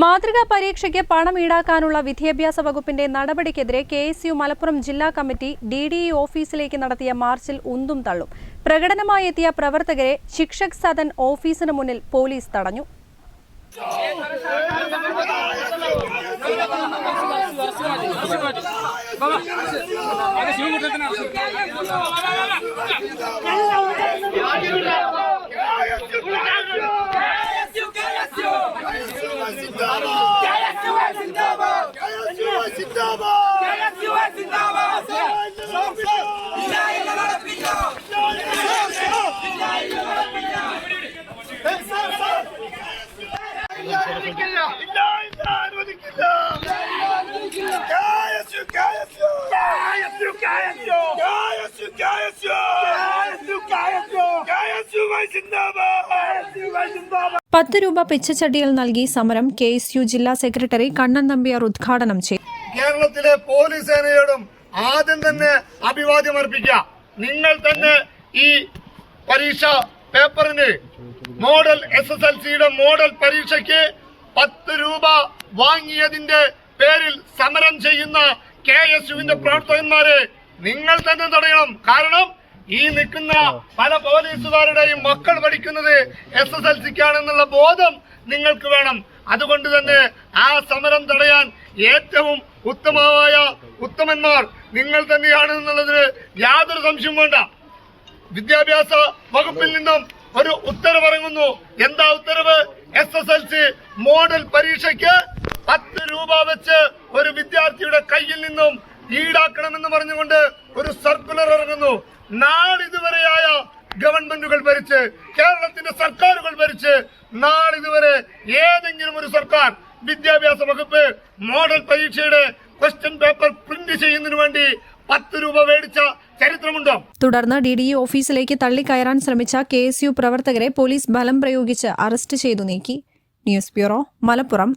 മാതൃകാ പരീക്ഷയ്ക്ക് പണം ഈടാക്കാനുള്ള വിദ്യാഭ്യാസ വകുപ്പിന്റെ നടപടിക്കെതിരെ കെ എസ് യു മലപ്പുറം ജില്ലാ കമ്മിറ്റി ഡി ഡി ഇ ഓഫീസിലേക്ക് നടത്തിയ മാർച്ചിൽ ഉന്തും തള്ളും. പ്രകടനമായി എത്തിയ പ്രവർത്തകരെ ശിക്ഷക് സദൻ ഓഫീസിന് മുന്നിൽ പോലീസ് തടഞ്ഞു. അനുവദിക്കില്ല കായസു കായസു കായസു കായസു കായസു വൈ സിന്ദാബാദ് വൈ സിന്ദാബാദ് പത്ത് രൂപ പിച്ചച്ചട്ടികൾ നൽകി സമരം കെ എസ് യു ജില്ലാ സെക്രട്ടറി കണ്ണൻ നമ്പ്യാർ ഉദ്ഘാടനം ചെയ്തു. കേരളത്തിലെ പോലീസ് സേനയോടും ആദ്യം തന്നെ അഭിവാദ്യം അർപ്പിക്കുക. നിങ്ങൾ തന്നെ ഈ പരീക്ഷ പേപ്പറിന് മോഡൽ എസ് എസ് എൽ സിയുടെ മോഡൽ പരീക്ഷയ്ക്ക് പത്ത് രൂപ വാങ്ങിയതിന്റെ പേരിൽ സമരം ചെയ്യുന്ന കെ എസ് യുവിന്റെ പ്രവർത്തകന്മാരെ നിങ്ങൾ തന്നെ തടയണം. കാരണം ഈ നിൽക്കുന്ന പല പോലീസുകാരുടെയും മക്കൾ പഠിക്കുന്നത് എസ് എസ് എൽ സിക്കാണെന്നുള്ള ബോധം നിങ്ങൾക്ക് വേണം. അതുകൊണ്ട് തന്നെ ആ സമരം തടയാൻ ഏറ്റവും ഉത്തമമായ ഉത്തമന്മാർ നിങ്ങൾ തന്നെയാണ് എന്നുള്ളതിന് യാതൊരു സംശയം വേണ്ട. വിദ്യാഭ്യാസ വകുപ്പിൽ നിന്നും ഒരു ഉത്തരവ് ഇറങ്ങുന്നു എന്താ ഉത്തരവ്? S S L C model പരീക്ഷയ്ക്ക് പത്ത് രൂപ വെച്ച് ഒരു വിദ്യാർത്ഥിയുടെ കയ്യിൽ നിന്നും ഈടാക്കണമെന്ന് പറഞ്ഞുകൊണ്ട് ഒരു സർക്കുലർ ഇറങ്ങുന്നു. നാളിതുവരെയായ ഗവൺമെന്റുകൾ ഭരിച്ച് കേരളത്തിന്റെ സർക്കാരുകൾ ഭരിച്ച് നാളിതുവരെ ഏതെങ്കിലും ഒരു സർക്കാർ വിദ്യാഭ്യാസ വകുപ്പ് മോഡൽ പരീക്ഷയുടെ ക്വസ്റ്റ്യൻ പേപ്പർ പ്രിന്റ് ചെയ്യുന്നതിന് വേണ്ടി പത്ത് രൂപ മേടിച്ച ചരിത്രമുണ്ടോ? തുടർന്ന് ഡി ഡി ഓഫീസിലേക്ക് തള്ളിക്കയറാൻ ശ്രമിച്ച കെ എസ് യു പ്രവർത്തകരെ പോലീസ് ബലം പ്രയോഗിച്ച് അറസ്റ്റ് ചെയ്തു നീക്കി. News bureau Malappuram.